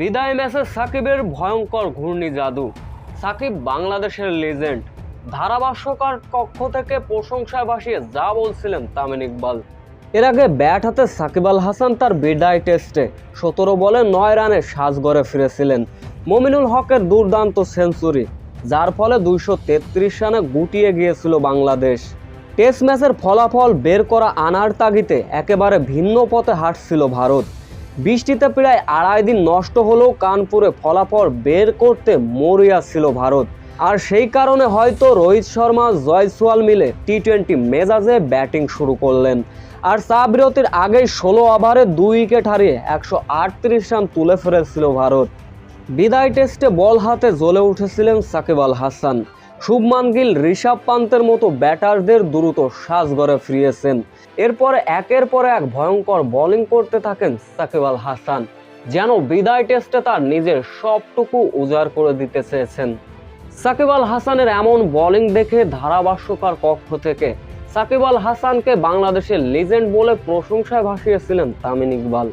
বিদায় ম্যাচে সাকিবের ভয়ঙ্কর ঘূর্ণি জাদু। সাকিব বাংলাদেশের লেজেন্ড ধারাভাষ্যকার কক্ষ থেকে প্রশংসায় ভাসিয়ে যা বলছিলেন তামিন ইকবাল। এর আগে ব্যাট হাতে সাকিব আল হাসান তার বিদায় টেস্টে সতেরো বলে নয় রানে সাজগড়ে ফিরেছিলেন। মমিনুল হকের দুর্দান্ত সেঞ্চুরি, যার ফলে দুইশো তেত্রিশ রানে গুটিয়ে গিয়েছিল বাংলাদেশ। টেস্ট ম্যাচের ফলাফল বের করা আনার তাগিতে একেবারে ভিন্ন পথে হাঁটছিল ভারত। বৃষ্টিতে প্রায় আড়াই দিন নষ্ট হলেও কানপুরে ফলাফল বের করতে মরিয়া ছিল ভারত। আর সেই কারণে হয়তো রোহিত শর্মা, জয়সওয়াল মিলে টি টোয়েন্টি মেজাজে ব্যাটিং শুরু করলেন। আর চা বিরতির আগেই ষোলো ওভারে দুই উইকেট হারিয়ে একশো আটত্রিশ রান তুলে ফেলেছিল ভারত। বিদায় টেস্টে বল হাতে জ্বলে উঠেছিলেন সাকিব আল হাসান। শুভমান গিল, ঋষভ পান্তের মতো ব্যাটারদের দ্রুত সাজগড়ে ফিরিয়েছেন এরপরে একের পর এক ভয়ঙ্কর বোলিং করতে থাকেন সাকিব আল হাসান, যেন বিদায় টেস্টে তার নিজের সবটুকু উজাড় করে দিতে চেয়েছেন। সাকিব আল হাসানের এমন বোলিং দেখে ধারাভাষ্যকার কক্ষ থেকে সাকিব আল হাসানকে বাংলাদেশের লিজেন্ড বলে প্রশংসায় ভাসিয়েছিলেন তামিন ইকবাল।